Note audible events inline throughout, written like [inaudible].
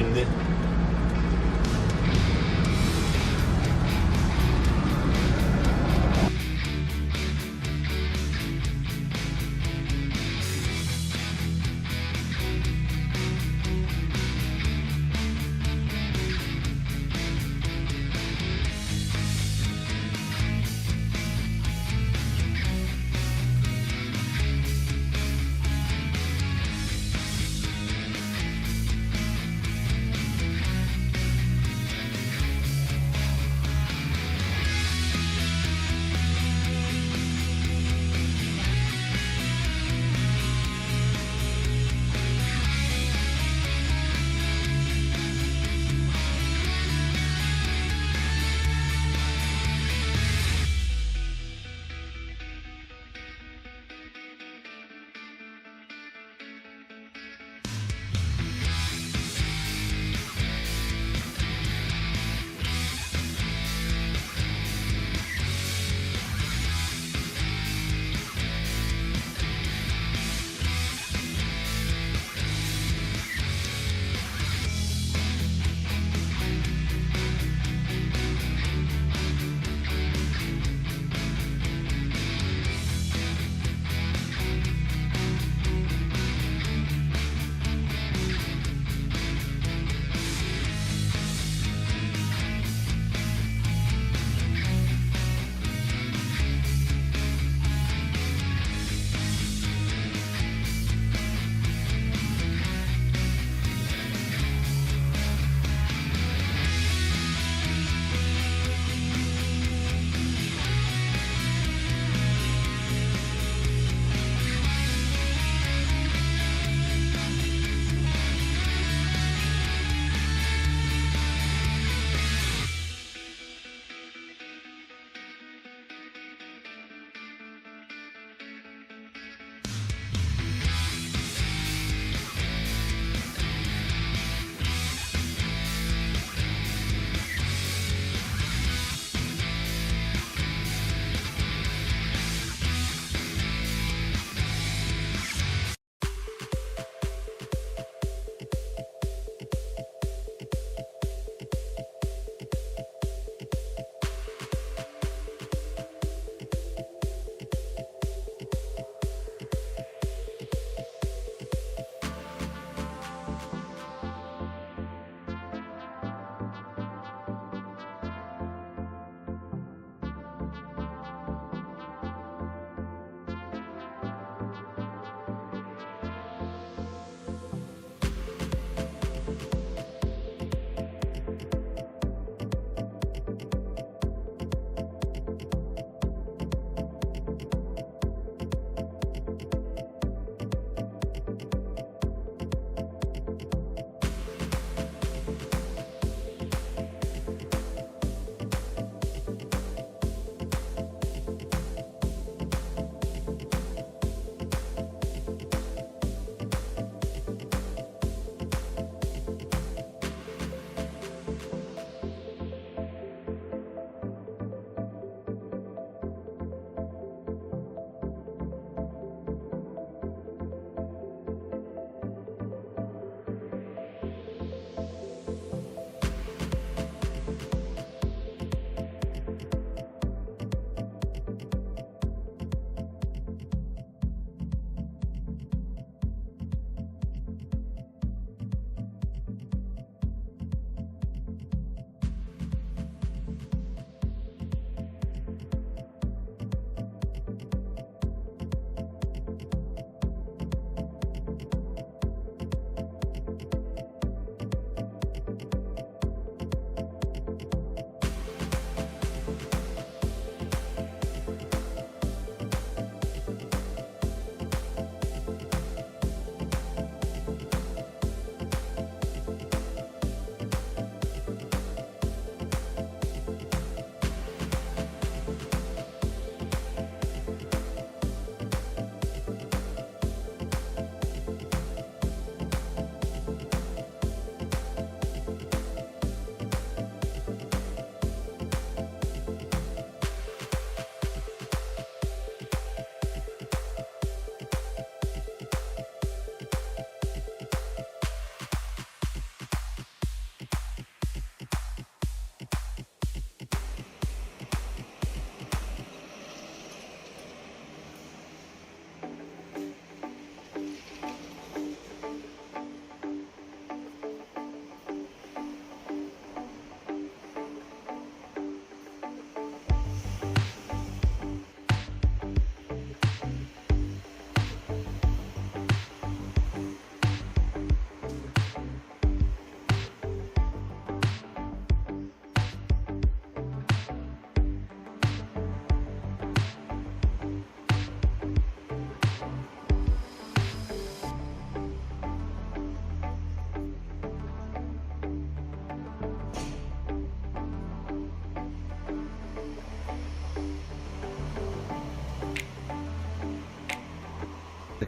şimdi.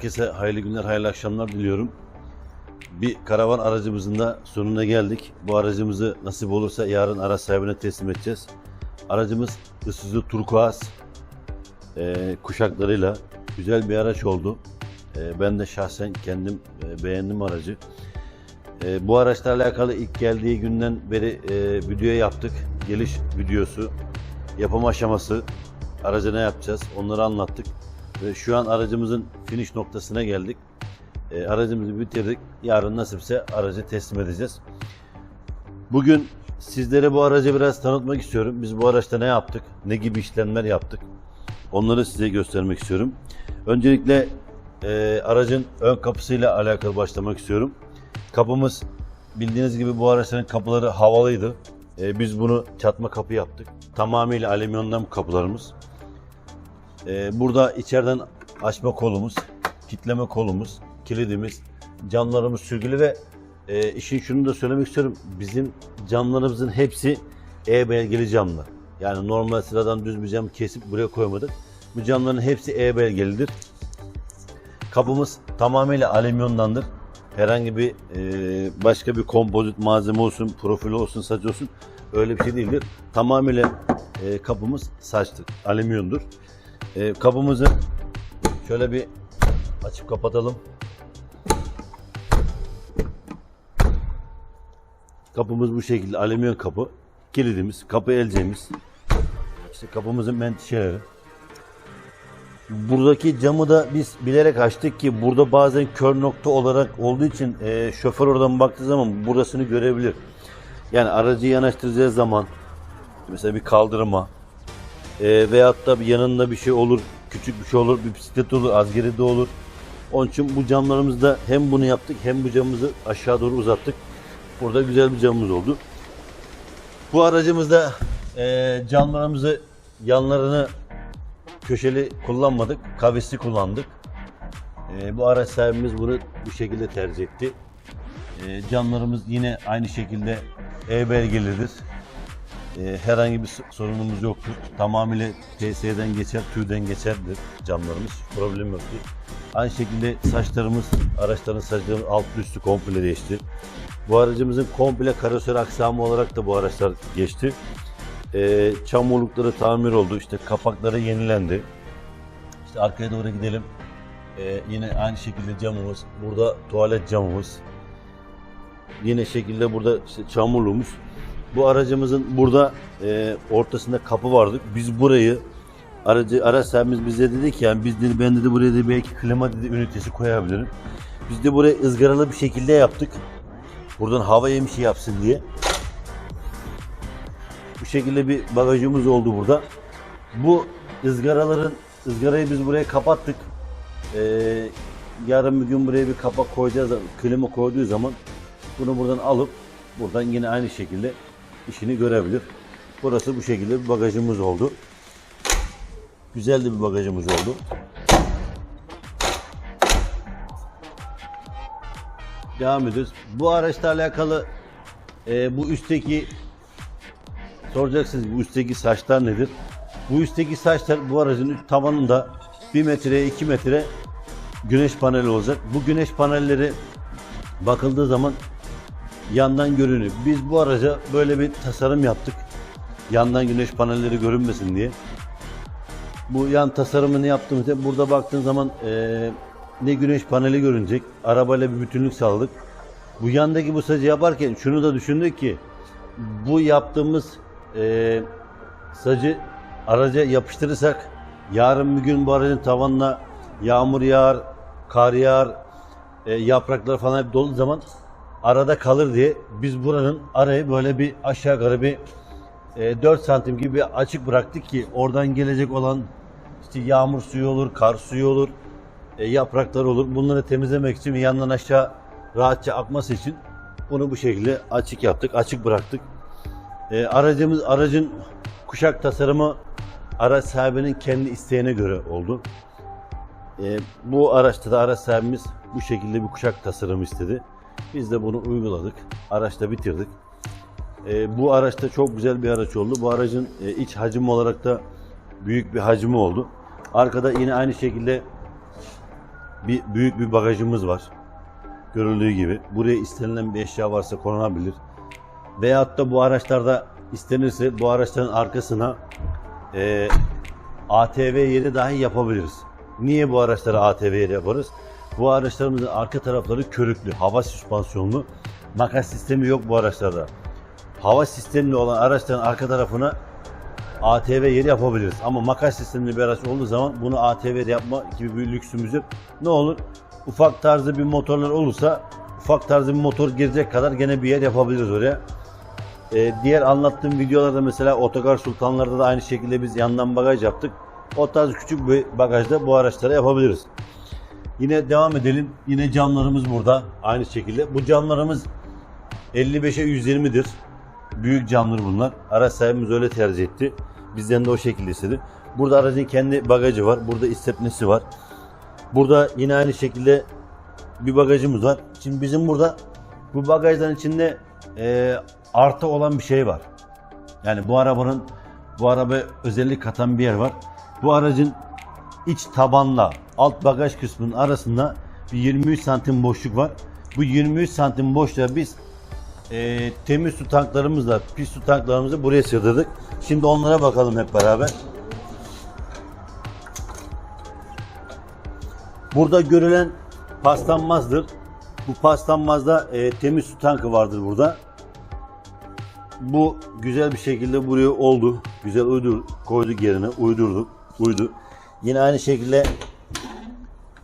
Herkese hayırlı günler, hayırlı akşamlar diliyorum. Bir karavan aracımızın da sonuna geldik. Bu aracımızı nasip olursa yarın araç sahibine teslim edeceğiz. Aracımız Isuzu Turkuaz e, kuşaklarıyla güzel bir araç oldu. E, ben de şahsen kendim e, beğendim aracı. E, bu araçla alakalı ilk geldiği günden beri e, video yaptık. Geliş videosu, yapım aşaması, araca ne yapacağız onları anlattık. Şu an aracımızın finish noktasına geldik. E, aracımızı bitirdik. Yarın nasipse aracı teslim edeceğiz. Bugün sizlere bu aracı biraz tanıtmak istiyorum. Biz bu araçta ne yaptık? Ne gibi işlemler yaptık? Onları size göstermek istiyorum. Öncelikle e, aracın ön kapısıyla alakalı başlamak istiyorum. Kapımız bildiğiniz gibi bu araçların kapıları havalıydı. E, biz bunu çatma kapı yaptık. Tamamıyla alüminyumdan kapılarımız. E, burada içeriden açma kolumuz, kitleme kolumuz, kilidimiz, camlarımız sürgülü ve e, işin şunu da söylemek istiyorum. Bizim camlarımızın hepsi E belgeli camlar. Yani normal sıradan düz bir cam kesip buraya koymadık. Bu camların hepsi E belgelidir. Kapımız tamamıyla alüminyumdandır. Herhangi bir e, başka bir kompozit malzeme olsun, profil olsun, saç olsun öyle bir şey değildir. Tamamıyla e, kapımız saçtır, alüminyumdur. E, kapımızı şöyle bir açıp kapatalım. Kapımız bu şekilde alüminyum kapı. Kilidimiz, kapı elceğimiz. İşte kapımızın menteşeleri. Buradaki camı da biz bilerek açtık ki burada bazen kör nokta olarak olduğu için e, şoför oradan baktığı zaman burasını görebilir. Yani aracı yanaştıracağı zaman mesela bir kaldırıma e, veyahut da yanında bir şey olur, küçük bir şey olur, bir bisiklet olur, azgeride olur. Onun için bu camlarımızda hem bunu yaptık hem bu camımızı aşağı doğru uzattık. Burada güzel bir camımız oldu. Bu aracımızda e, camlarımızı yanlarını köşeli kullanmadık. Kavisli kullandık. E, bu araç sahibimiz bunu bu şekilde tercih etti. E, camlarımız yine aynı şekilde E belgelidir. E, herhangi bir sorunumuz yoktur. Tamamıyla TSE'den geçer, tüyden geçerdir camlarımız. Problem yoktur. Aynı şekilde saçlarımız, araçların saçları altlı üstü komple değişti. Bu aracımızın komple karoseri aksamı olarak da bu araçlar geçti. Ee, çamurlukları tamir oldu. İşte kapakları yenilendi. İşte arkaya doğru gidelim. Ee, yine aynı şekilde camımız. Burada tuvalet camımız. Yine şekilde burada işte çamurluğumuz. Bu aracımızın burada e, ortasında kapı vardı. Biz burayı aracı araç sahibimiz bize dedi ki yani biz dedi ben dedi buraya dedi belki klima dedi ünitesi koyabilirim. Biz de buraya ızgaralı bir şekilde yaptık. Buradan hava yemişi yapsın diye. Bu şekilde bir bagajımız oldu burada. Bu ızgaraların ızgarayı biz buraya kapattık. Ee, yarın bir gün buraya bir kapak koyacağız. Klima koyduğu zaman bunu buradan alıp buradan yine aynı şekilde işini görebilir. Burası bu şekilde bir bagajımız oldu. Güzel de bir bagajımız oldu. Devam ediyoruz. Bu araçla alakalı e, bu üstteki soracaksınız bu üstteki saçlar nedir? Bu üstteki saçlar bu aracın tavanında 1 metreye 2 metre güneş paneli olacak. Bu güneş panelleri bakıldığı zaman yandan görünüyor. Biz bu araca böyle bir tasarım yaptık. Yandan güneş panelleri görünmesin diye. Bu yan tasarımını yaptığımızda burada baktığın zaman eee, ne güneş paneli görünecek. Arabayla bir bütünlük sağladık. Bu yandaki bu sacı yaparken şunu da düşündük ki bu yaptığımız eee sacı araca yapıştırırsak yarın bir gün bu aracın tavanına yağmur yağar, kar yağar, e, yapraklar falan hep dolu zaman arada kalır diye biz buranın arayı böyle bir aşağı yukarı bir e, 4 santim gibi açık bıraktık ki oradan gelecek olan işte yağmur suyu olur, kar suyu olur, e, yapraklar olur. Bunları temizlemek için ve yandan aşağı rahatça akması için bunu bu şekilde açık yaptık, açık bıraktık. E, aracımız aracın kuşak tasarımı araç sahibinin kendi isteğine göre oldu. Bu araçta da araç sahibimiz bu şekilde bir kuşak tasarımı istedi. Biz de bunu uyguladık. Araçta bitirdik. E, bu araçta çok güzel bir araç oldu. Bu aracın e, iç hacim olarak da büyük bir hacmi oldu. Arkada yine aynı şekilde bir büyük bir bagajımız var. Görüldüğü gibi. Buraya istenilen bir eşya varsa konulabilir. Veyahut da bu araçlarda istenirse bu araçların arkasına e, ATV yeri dahi yapabiliriz. Niye bu araçlara ATV yeri yaparız? Bu araçlarımızın arka tarafları körüklü, hava süspansiyonlu. Makas sistemi yok bu araçlarda. Hava sistemli olan araçların arka tarafına ATV yeri yapabiliriz. Ama makas sistemli bir araç olduğu zaman bunu ATV yapma gibi bir lüksümüz yok. Ne olur? Ufak tarzı bir motorlar olursa ufak tarzı bir motor girecek kadar gene bir yer yapabiliriz oraya. Ee, diğer anlattığım videolarda mesela otogar sultanlarda da aynı şekilde biz yandan bagaj yaptık. O tarz küçük bir bagajda bu araçlara yapabiliriz. Yine devam edelim. Yine camlarımız burada. Aynı şekilde. Bu camlarımız 55'e 120'dir. Büyük camlar bunlar. Araç sahibimiz öyle tercih etti. Bizden de o şekilde istedi. Burada aracın kendi bagajı var. Burada istepnesi var. Burada yine aynı şekilde bir bagajımız var. Şimdi bizim burada bu bagajların içinde e, artı olan bir şey var. Yani bu arabanın bu araba özellik katan bir yer var. Bu aracın iç tabanla alt bagaj kısmının arasında bir 23 santim boşluk var. Bu 23 santim boşluğa biz e, temiz su tanklarımızla pis su tanklarımızı buraya sığdırdık. Şimdi onlara bakalım hep beraber. Burada görülen paslanmazdır. Bu paslanmazda e, temiz su tankı vardır burada. Bu güzel bir şekilde buraya oldu. Güzel uydur, koyduk yerine, uydurduk, uydu. Yine aynı şekilde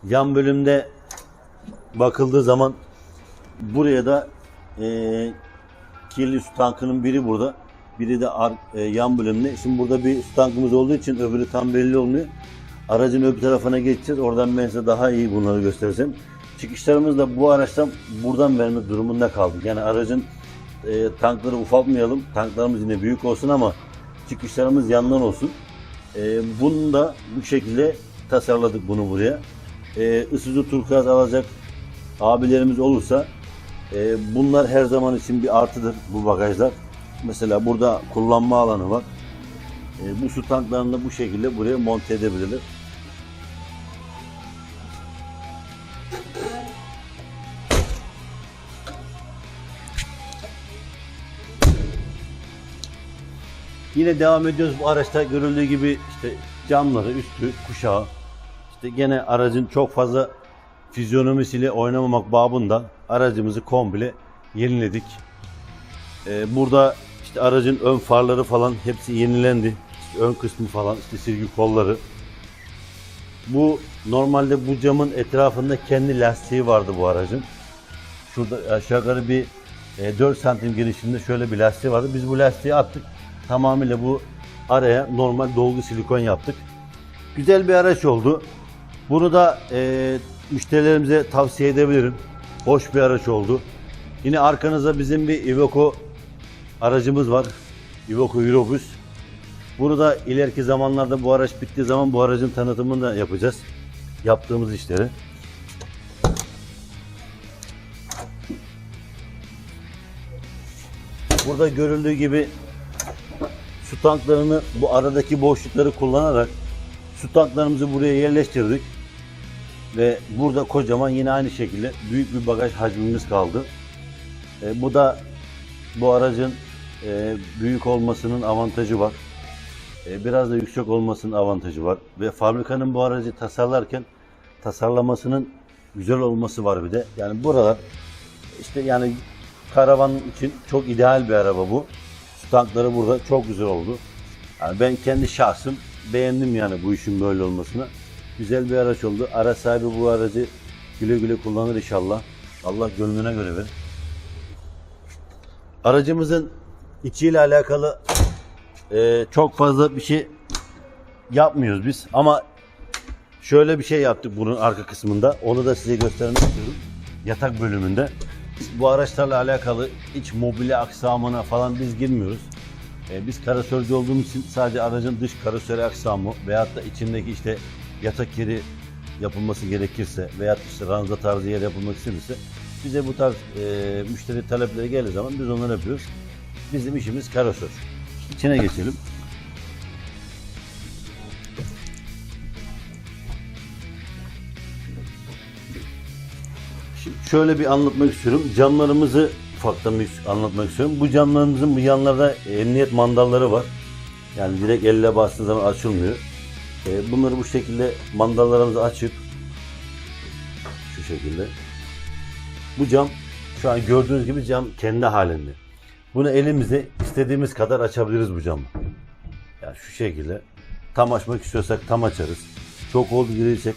yan bölümde bakıldığı zaman buraya da e, kirli su tankının biri burada. Biri de ar- e, yan bölümde. Şimdi burada bir su tankımız olduğu için öbürü tam belli olmuyor. Aracın öbür tarafına geçeceğiz. Oradan ben size daha iyi bunları gösterirsem. Çıkışlarımız da bu araçtan buradan verme durumunda kaldık. Yani aracın e, tankları ufaltmayalım. Tanklarımız yine büyük olsun ama çıkışlarımız yandan olsun. E, bunu da bu şekilde tasarladık bunu buraya. E, ısıtıcı turkuaz alacak abilerimiz olursa e, bunlar her zaman için bir artıdır bu bagajlar. Mesela burada kullanma alanı var. E, bu su tanklarını bu şekilde buraya monte edebilirler. Yine devam ediyoruz. Bu araçta görüldüğü gibi işte camları, üstü, kuşağı. İşte gene aracın çok fazla fizyonomisiyle oynamamak babında aracımızı komple yeniledik. Ee, burada işte aracın ön farları falan hepsi yenilendi. İşte ön kısmı falan, işte sirgi kolları. Bu normalde bu camın etrafında kendi lastiği vardı bu aracın. Şurada aşağı yukarı bir e, 4 santim genişliğinde şöyle bir lastiği vardı. Biz bu lastiği attık. Tamamıyla bu araya normal dolgu silikon yaptık. Güzel bir araç oldu. Bunu da e, müşterilerimize tavsiye edebilirim. Hoş bir araç oldu. Yine arkanızda bizim bir Iveco aracımız var. Iveco Eurobus. Bunu da ileriki zamanlarda bu araç bittiği zaman bu aracın tanıtımını da yapacağız. Yaptığımız işleri. Burada görüldüğü gibi su tanklarını bu aradaki boşlukları kullanarak su tanklarımızı buraya yerleştirdik. Ve burada kocaman yine aynı şekilde büyük bir bagaj hacmimiz kaldı. E, bu da bu aracın e, büyük olmasının avantajı var. E, biraz da yüksek olmasının avantajı var. Ve fabrikanın bu aracı tasarlarken tasarlamasının güzel olması var bir de. Yani buralar işte yani karavan için çok ideal bir araba bu. Su tankları burada çok güzel oldu. Yani ben kendi şahsım beğendim yani bu işin böyle olmasını. Güzel bir araç oldu. Araç sahibi bu aracı güle güle kullanır inşallah. Allah gönlüne göre verir. Aracımızın içiyle alakalı e, çok fazla bir şey yapmıyoruz biz. Ama şöyle bir şey yaptık bunun arka kısmında. Onu da size göstermek istiyorum. Yatak bölümünde. Bu araçlarla alakalı iç mobilya aksamına falan biz girmiyoruz. E, biz karosörcü olduğumuz için sadece aracın dış karoseri aksamı veyahut da içindeki işte yatak yeri yapılması gerekirse veyahut işte ranza tarzı yer yapılmak istenirse bize bu tarz e, müşteri talepleri geldiği zaman biz onları yapıyoruz. Bizim işimiz karosör. İçine geçelim. şöyle bir anlatmak istiyorum. Camlarımızı ufaktan anlatmak istiyorum. Bu camlarımızın bu yanlarda emniyet mandalları var. Yani direkt elle bastığınız zaman açılmıyor. E, bunları bu şekilde mandallarımızı açıp şu şekilde. Bu cam şu an gördüğünüz gibi cam kendi halinde. Bunu elimizle istediğimiz kadar açabiliriz bu camı. Yani şu şekilde. Tam açmak istiyorsak tam açarız. Çok oldu girecek.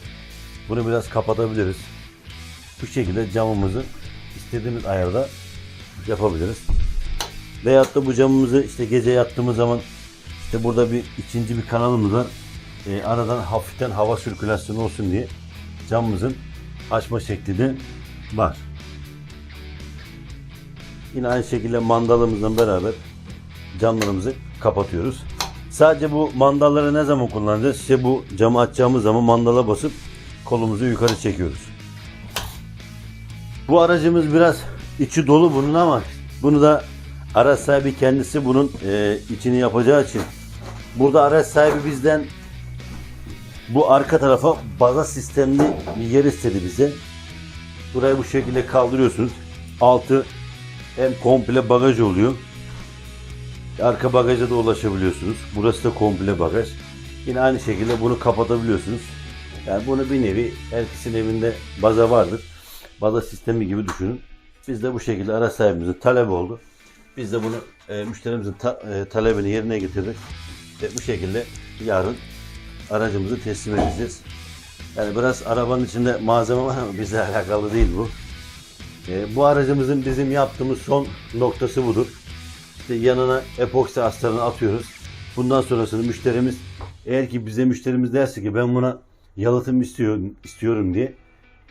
Bunu biraz kapatabiliriz. Bu şekilde camımızı istediğimiz ayarda yapabiliriz. Veyahut da bu camımızı işte gece yattığımız zaman işte burada bir ikinci bir kanalımız var. Ee, aradan hafiften hava sirkülasyonu olsun diye camımızın açma şekli de var. Yine aynı şekilde mandalımızla beraber camlarımızı kapatıyoruz. Sadece bu mandalları ne zaman kullanacağız? İşte bu camı açacağımız zaman mandala basıp kolumuzu yukarı çekiyoruz. Bu aracımız biraz içi dolu bunun ama bunu da araç sahibi kendisi bunun e, içini yapacağı için burada araç sahibi bizden bu arka tarafa baza sistemli bir yer istedi bize. Burayı bu şekilde kaldırıyorsunuz. Altı hem komple bagaj oluyor. Arka bagaja da ulaşabiliyorsunuz. Burası da komple bagaj. Yine aynı şekilde bunu kapatabiliyorsunuz. Yani bunu bir nevi herkesin evinde baza vardır. Baza sistemi gibi düşünün. Biz de bu şekilde araç sahibimizin talebi oldu. Biz de bunu e, müşterimizin ta- e, talebini yerine getirdik. Ve bu şekilde yarın aracımızı teslim edeceğiz. Yani biraz arabanın içinde malzeme var ama bizle [laughs] alakalı değil bu. E, bu aracımızın bizim yaptığımız son noktası budur. İşte yanına epoksi astarını atıyoruz. Bundan sonrasını müşterimiz eğer ki bize müşterimiz derse ki ben buna yalıtım istiyorum, istiyorum diye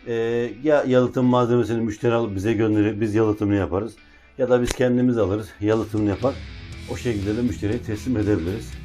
e, ya yalıtım malzemesini müşteri alıp bize gönderir biz yalıtımını yaparız ya da biz kendimiz alırız yalıtımını yapar o şekilde de müşteriye teslim edebiliriz.